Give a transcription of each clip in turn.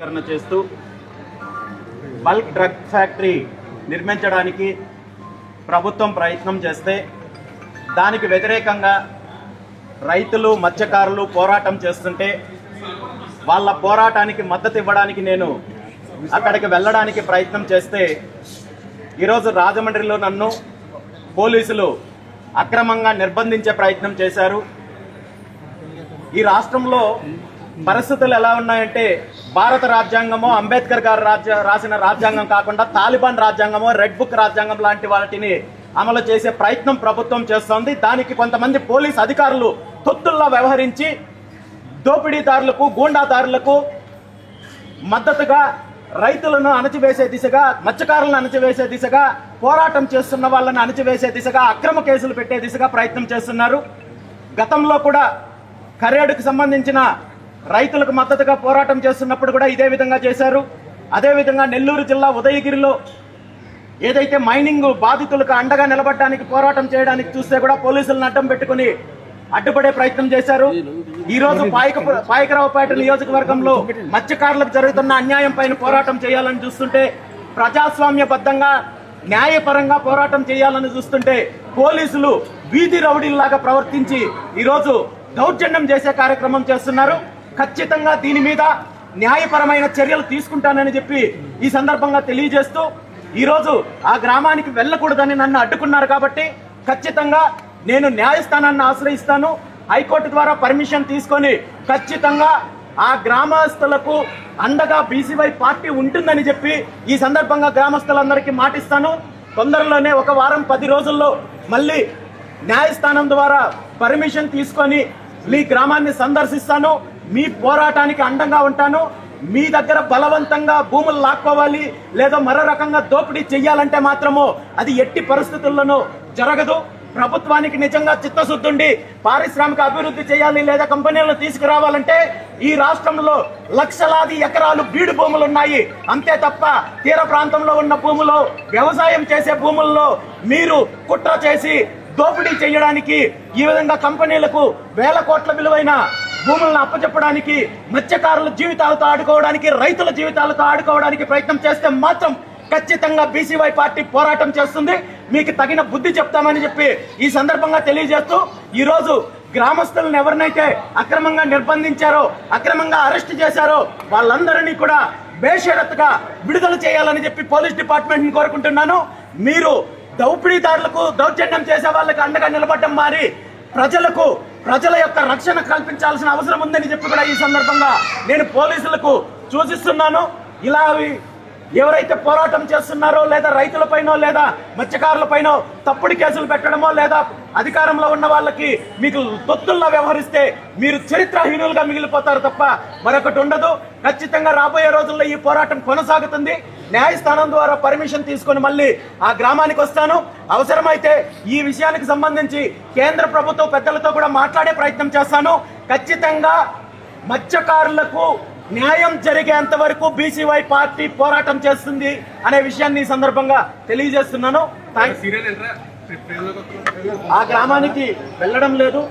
కరణ చేస్తూ bulk drug factory నిర్మించడానికి ప్రభుత్వం ప్రయత్నం చేస్తే దానికి వ్యతిరేకంగా రైతులు మత్స్యకారులు పోరాటం చేస్తుంటే వాళ్ళ పోరాటానికి మద్దతు ఇవ్వడానికి నేను అక్కడికి వెళ్ళడానికి ప్రయత్నం చేస్తే ఈరోజు రాజమండ్రిలో నన్ను పోలీసులు అక్రమంగా నిర్బంధించే ప్రయత్నం చేశారు. ఈ రాష్ట్రంలో పరిస్థితులు ఎలా ఉన్నాయంటే భారత రాజ్యాంగము అంబేద్కర్ గారు రాజ్య రాసిన రాజ్యాంగం కాకుండా తాలిబాన్ రాజ్యాంగము రెడ్ బుక్ రాజ్యాంగం లాంటి వాటిని అమలు చేసే ప్రయత్నం ప్రభుత్వం చేస్తోంది. దానికి కొంతమంది పోలీస్ అధికారులు తొత్తుల్లో వ్యవహరించి దోపిడీదారులకు గూండాదారులకు మద్దతుగా రైతులను అణచివేసే దిశగా మత్స్యకారులను అణచివేసే దిశగా పోరాటం చేస్తున్న వాళ్ళని అణచివేసే దిశగా అక్రమ కేసులు పెట్టే దిశగా ప్రయత్నం చేస్తున్నారు. గతంలో కూడా కరేడుకు సంబంధించిన రైతులకు మద్దతుగా పోరాటం చేస్తున్నప్పుడు కూడా ఇదే విధంగా చేశారు. అదేవిధంగా నెల్లూరు జిల్లా ఉదయగిరిలో ఏదైతే మైనింగ్ బాధితులకు అండగా నిలబడడానికి పోరాటం చేయడానికి చూస్తే కూడా పోలీసులను అడ్డం పెట్టుకుని అడ్డుపడే ప్రయత్నం చేశారు. ఈ రోజు పాయక పాయకరావుపేట నియోజకవర్గంలో మత్స్యకారులకు జరుగుతున్న అన్యాయం పైన పోరాటం చేయాలని చూస్తుంటే ప్రజాస్వామ్యబద్ధంగా న్యాయపరంగా పోరాటం చేయాలని చూస్తుంటే పోలీసులు వీధి రౌడీల్లాగా ప్రవర్తించి ఈరోజు దౌర్జన్యం చేసే కార్యక్రమం చేస్తున్నారు. ఖచ్చితంగా దీని మీద న్యాయపరమైన చర్యలు తీసుకుంటానని చెప్పి ఈ సందర్భంగా తెలియజేస్తూ ఈరోజు ఆ గ్రామానికి వెళ్ళకూడదని నన్ను అడ్డుకున్నారు కాబట్టి ఖచ్చితంగా నేను న్యాయస్థానాన్ని ఆశ్రయిస్తాను. హైకోర్టు ద్వారా పర్మిషన్ తీసుకొని ఖచ్చితంగా ఆ గ్రామస్తులకు అండగా బీసీవై పార్టీ ఉంటుందని చెప్పి ఈ సందర్భంగా గ్రామస్తులందరికీ మాటిస్తాను. తొందరలోనే ఒక వారం పది రోజుల్లో మళ్ళీ న్యాయస్థానం ద్వారా పర్మిషన్ తీసుకొని మీ గ్రామాన్ని సందర్శిస్తాను. మీ పోరాటానికి అండంగా ఉంటాను. మీ దగ్గర బలవంతంగా భూములు లాక్కోవాలి లేదా మరో రకంగా దోపిడీ చెయ్యాలంటే మాత్రము అది ఎట్టి పరిస్థితుల్లోనూ జరగదు. ప్రభుత్వానికి నిజంగా చిత్తశుద్ధుండి పారిశ్రామిక అభివృద్ధి చేయాలి లేదా కంపెనీలను తీసుకురావాలంటే ఈ రాష్ట్రంలో లక్షలాది ఎకరాలు బీడు భూములు ఉన్నాయి అంతే తప్ప తీర ప్రాంతంలో ఉన్న భూములో వ్యవసాయం చేసే భూముల్లో మీరు కుట్ర చేసి దోపిడీ చేయడానికి ఈ విధంగా కంపెనీలకు వేల కోట్ల విలువైన భూములను అప్పచెప్పడానికి మత్స్యకారుల జీవితాలతో ఆడుకోవడానికి రైతుల జీవితాలతో ఆడుకోవడానికి ప్రయత్నం చేస్తే మాత్రం ఖచ్చితంగా బీసీవై పార్టీ పోరాటం చేస్తుంది. మీకు తగిన బుద్ధి చెప్తామని చెప్పి ఈ సందర్భంగా తెలియజేస్తూ ఈరోజు గ్రామస్తులను ఎవరినైతే అక్రమంగా నిర్బంధించారో అక్రమంగా అరెస్ట్ చేశారో వాళ్ళందరినీ కూడా బేషరత్తుగా విడుదల చేయాలని చెప్పి పోలీస్ డిపార్ట్మెంట్ని కోరుకుంటున్నాను. మీరు దౌపిడీదారులకు దౌర్జన్యం చేసే వాళ్ళకి అండగా నిలబడటం మారి ప్రజలకు ప్రజల యొక్క రక్షణ కల్పించాల్సిన అవసరం ఉందని చెప్పి కూడా ఈ సందర్భంగా నేను పోలీసులకు సూచిస్తున్నాను. ఇలా ఎవరైతే పోరాటం చేస్తున్నారో లేదా రైతులపైనో లేదా మత్స్యకారులపైనో తప్పుడు కేసులు పెట్టడమో లేదా అధికారంలో ఉన్న వాళ్ళకి మీకు తొత్తుల్లా వ్యవహరిస్తే మీరు చరిత్రహీనులుగా మిగిలిపోతారు తప్ప మరొకటి ఉండదు. ఖచ్చితంగా రాబోయే రోజుల్లో ఈ పోరాటం కొనసాగుతుంది. న్యాయస్థానం ద్వారా పర్మిషన్ తీసుకొని మళ్ళీ ఆ గ్రామానికి వస్తాను. అవసరమైతే ఈ విషయానికి సంబంధించి కేంద్ర ప్రభుత్వ పెద్దలతో కూడా మాట్లాడే ప్రయత్నం చేస్తాను. ఖచ్చితంగా మత్స్యకారులకు న్యాయం జరిగేంత వరకు బీసీవై పార్టీ పోరాటం చేస్తుంది అనే విషయాన్ని ఈ సందర్భంగా తెలియజేస్తున్నాను. ఆ గ్రామానికి వెళ్ళడం లేదు.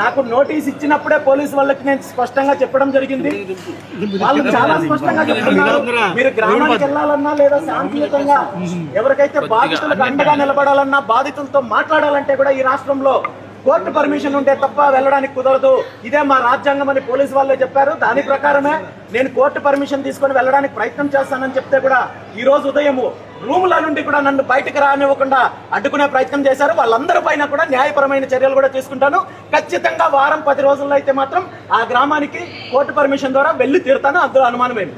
నాకు నోటీస్ ఇచ్చినప్పుడే పోలీసు వాళ్ళకి నేను స్పష్టంగా చెప్పడం జరిగింది. వాళ్ళు చాలా స్పష్టంగా చెప్తున్నారు. మీరు గ్రామానికి వెళ్ళాలన్నా లేదా శాంతియుతంగా ఎవరికైతే బాధితులకు అండగా నిలబడాలన్నా బాధితులతో మాట్లాడాలంటే కూడా ఈ రాష్ట్రంలో కోర్టు పర్మిషన్ ఉంటే తప్ప వెళ్ళడానికి కుదరదు. ఇదే మా రాజ్యాంగం అని పోలీసు వాళ్ళే చెప్పారు. దాని ప్రకారమే నేను కోర్టు పర్మిషన్ తీసుకొని వెళ్ళడానికి ప్రయత్నం చేస్తానని చెప్తే కూడా ఈ రోజు ఉదయము రూముల నుండి కూడా నన్ను బయటకు రానివ్వకుండా అడ్డుకునే ప్రయత్నం చేశారు. వాళ్ళందరి పైన కూడా న్యాయపరమైన చర్యలు కూడా తీసుకుంటాను. ఖచ్చితంగా వారం పది రోజుల్లో అయితే మాత్రం ఆ గ్రామానికి కోర్టు పర్మిషన్ ద్వారా వెళ్ళి తీరుతాను. అందులో అనుమానమేమి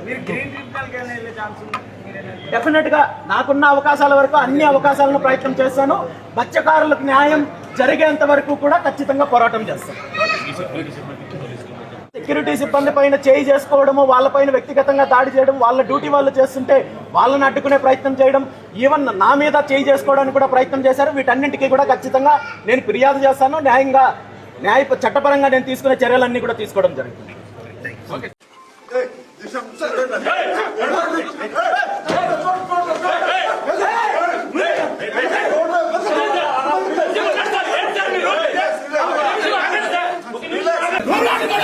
డెఫినెట్గా నాకున్న అవకాశాల వరకు అన్ని అవకాశాలను ప్రయత్నం చేస్తాను. మత్స్యకారులకు న్యాయం జరిగేంత వరకు కూడా ఖచ్చితంగా పోరాటం చేస్తాను సెక్యూరిటీ సిబ్బంది పైన చేయి చేసుకోవడము వాళ్ళపైన వ్యక్తిగతంగా దాడి చేయడం వాళ్ళ డ్యూటీ వాళ్ళు చేస్తుంటే వాళ్ళని అడ్డుకునే ప్రయత్నం చేయడం ఈవెన్ నా మీద చేయి చేసుకోవడానికి కూడా ప్రయత్నం చేశారు వీటన్నింటికీ కూడా ఖచ్చితంగా నేను ఫిర్యాదు చేస్తాను న్యాయంగా న్యాయ చట్టపరంగా నేను తీసుకునే చర్యలన్నీ కూడా తీసుకోవడం జరుగుతుంది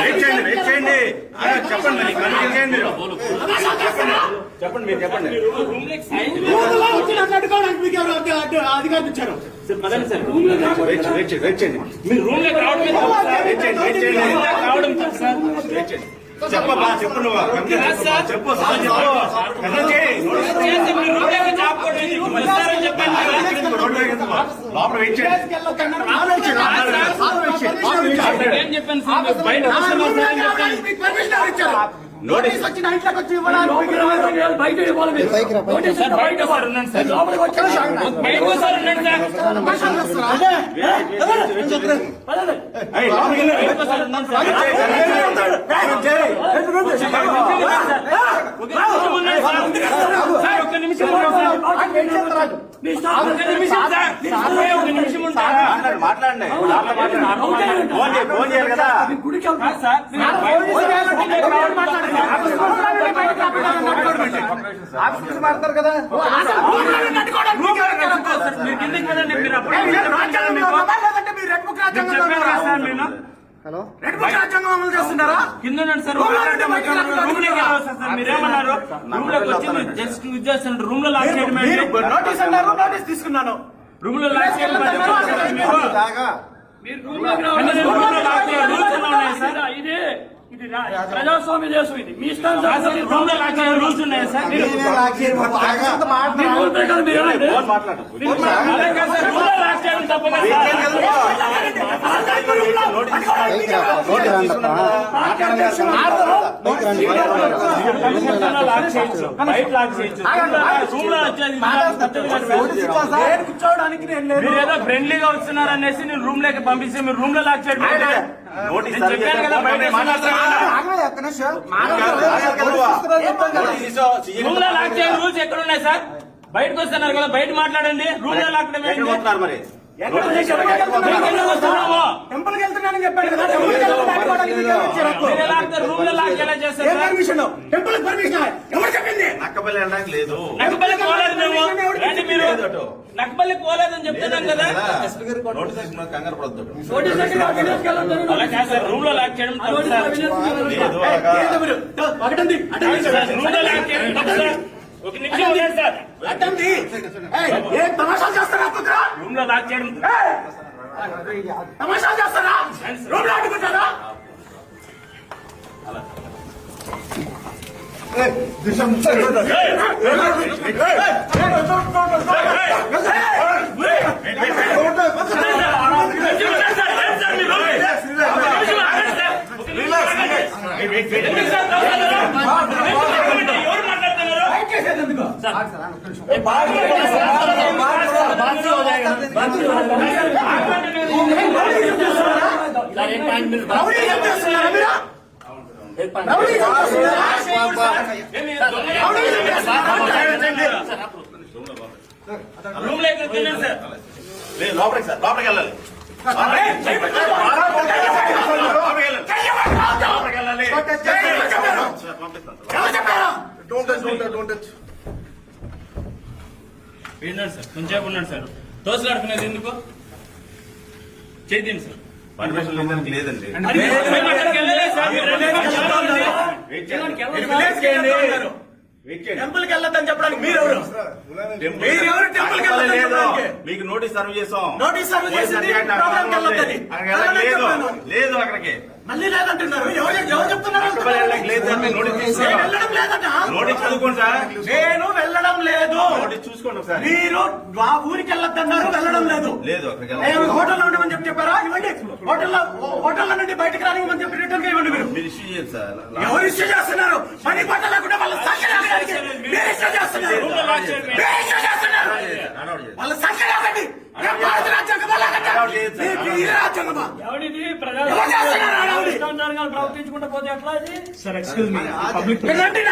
వెయిట్ చేయండి వెయిట్ చేయండి ఆ, చెప్పండి చెప్పండి మరి కంటిన్యూ చేయండి మీరు చెప్పండి. మీరు చెప్పండి. అడ్డుకోవడానికి మీకు ఎవరు అధికారం ఇచ్చారు. మీరు రూమ్లోకి రావడం. చెప్పబ్బా చెప్పు నువ్వు. చెప్పు. లోపల వెయిట్ చేయండి. బయట నోటీస్ వచ్చి నా ఇంట్లోకి వచ్చి ఇవ్వడానికి బయట మాట్లాడండి. ఫోన్ చేయి, ఫోన్ చేయాలి కదా మాట్లాడండి. ఆఫీస్ మాట్లాడతారు కదా? మీరు వెళ్ళండి మీరు రెడ్ బుక్? సార్ నేను రెడ్ బుక్ రాజ్యాంగం అమలు చేస్తున్నారా? కింద ఉండండి సార్ రూమ్లో ఉంటే బయటకు రాకుండా రూమ్లోకి వెళ్ళవచ్చు సార్ మీరేమన్నారు? రూమ్లోకి వచ్చి మీరు జస్ట్ ఇది చేస్తున్నారు రూమ్లో లాక్ చేయడం మీరు ఏంటి? నోటీస్ అన్నారు నోటీస్ తీసుకున్నాను. రూమ్లో లాక్ చేయడం అంటే అంటే ఇది ప్రజాస్వామ్య దేశం ఇది. మీ ఇష్టం కాదు సార్, రూమ్లో లాక్ చేయాలి రూల్స్ ఉన్నాయి సార్? మీరు మాట్లాడు. కూర్చోవడానికి మీరు ఏదో ఫ్రెండ్లీగా వస్తున్నారు అనేసి నేను రూమ్లోకి పంపిస్తే మీరు రూమ్లో లాక్ చేయడం. చెప్పాను కదా రూమ్లో లాక్ చేయడం రూల్స్ ఎక్కడ ఉన్నాయి సార్? బయటకు వస్తున్నారు కదా బయట మాట్లాడండి. రూమ్లో లాక్ మరి. వెళ్తున్నానని చెప్పాడు కదా? పర్మిషన్ టెంపుల్ పర్మిషన్ ఎవరు చెప్పింది నక్కపల్లి వెళ్ళడానికి లేదు నక్కపల్లి పోలేదు మేము రండి మీరు లేదు అటు. నక్కపల్లి పోలేదని చెప్తున్నాం కదా నోటీస్ తీసుకున్న కంగారు పడద్దు రూమ్లో లాక్ చేయడం. లేదు. ఏంటి ఒకటండి రూమ్లో లాక్ చేయడం ఒక నిమిషం ఉండండి సార్ ఏయ్, ఏ తమాషాలు చేస్తారా రూమ్లో లాక్ చేయడం తమాషాలు చేస్తారా రూమ్లో అడ్డుకుంటారా ఎవరు లోపలికి సార్ లోపలికి వెళ్ళాలి లోపలికి వెళ్ళాలి. లోపలికి వెళ్ళాలి సార్, పంపిస్తాను సార్. ఎవరు చెప్పారు విన్నాడు సార్ కొంచెంసేపు ఉన్నాడు సార్. తోసలాడుకునేది ఎందుకు? సార్. పర్మిషన్ లేదని లేదండి. సార్. వెళ్ళలేదు సార్. వెయిట్ చేయండి. టెంపుల్కి వెళ్ళొద్దని చెప్పడానికి టెంపుల్ చెప్పడానికి? మీకు నోటీస్ సర్వ్ చేసాం. నోటీస్ సర్వ్ చేసింది. వెళ్ళొద్దని. లేదు అక్కడికి. మళ్ళీ లేదంటున్నారు. ఎవరు ఎవరు చెప్తున్నారు? వెళ్ళడం లేదట. నోటీస్ చదువుకోండి సార్ నేను వెళ్ళడం లేదు. నోటీస్ చూసుకోండి ఒకసారి. మీరు మా ఊరికి వెళ్ళొద్దన్నారు వెళ్ళడం లేదు. లేదు నేను హోటల్లో ఉండమని చెప్పి చెప్పారా? ఇవ్వండి. హోటల్లో హోటల్లో నుండి బయటకు రానివ్వమని చెప్పి రిటర్న్ ఇవ్వండి మీరు. మీరు ఇష్యూ చేయండి సార్. ఎవరు ఇష్యూ చేస్తున్నారు? పని పట్ట లేకుండా వాళ్ళ సంఖ్య లాగడానికి మీరు ఇష్యూ చేస్తున్నారు. వాళ్ళ సంఖ్య మీ- మీ ప్రవర్తించుకుంటూ పోతే ఎట్లా ఇది? మీరు రండి నా